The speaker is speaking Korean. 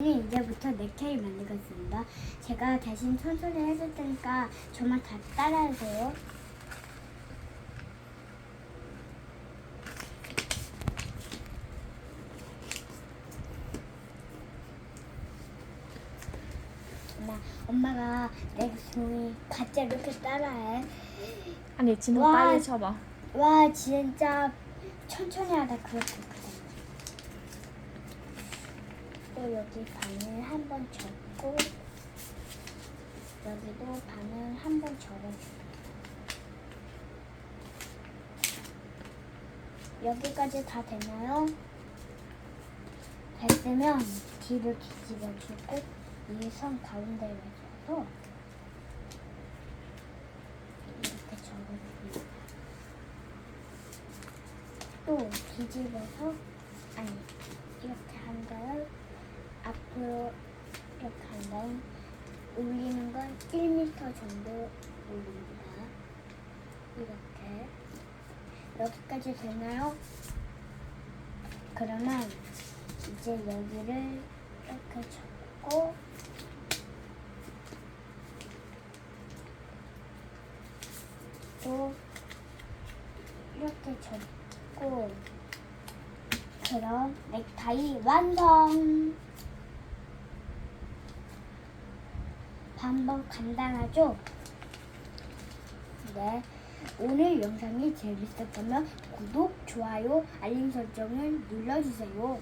네, 이제부터 넥타이 만들겠습니다. 제가 대신 천천히 해줄 테니까 저만 다 따라하세요. 엄마, 엄마가 내 종이 가짜 이렇게 따라해. 아니 진호 와. 빨리 쳐봐. 와, 진짜 천천히 하다 그렇거 또 여기 반을 한번 접고 여기도 반을 한번 접어줄게. 여기까지 다 됐나요? 됐으면 뒤를 뒤집어주고 이 선 가운데를 줘서 이렇게 접어줍니다. 또 뒤집어서 아니 이렇게 한 다음 앞으로 이렇게 한 다음 올리는 건 1m 정도 올립니다. 이렇게 여기까지 되나요? 그러면 이제 여기를 이렇게 접고 또 이렇게 접고 그럼 넥타이 완성! 방법 간단하죠? 네. 오늘 영상이 재밌었다면 구독, 좋아요, 알림 설정을 눌러주세요.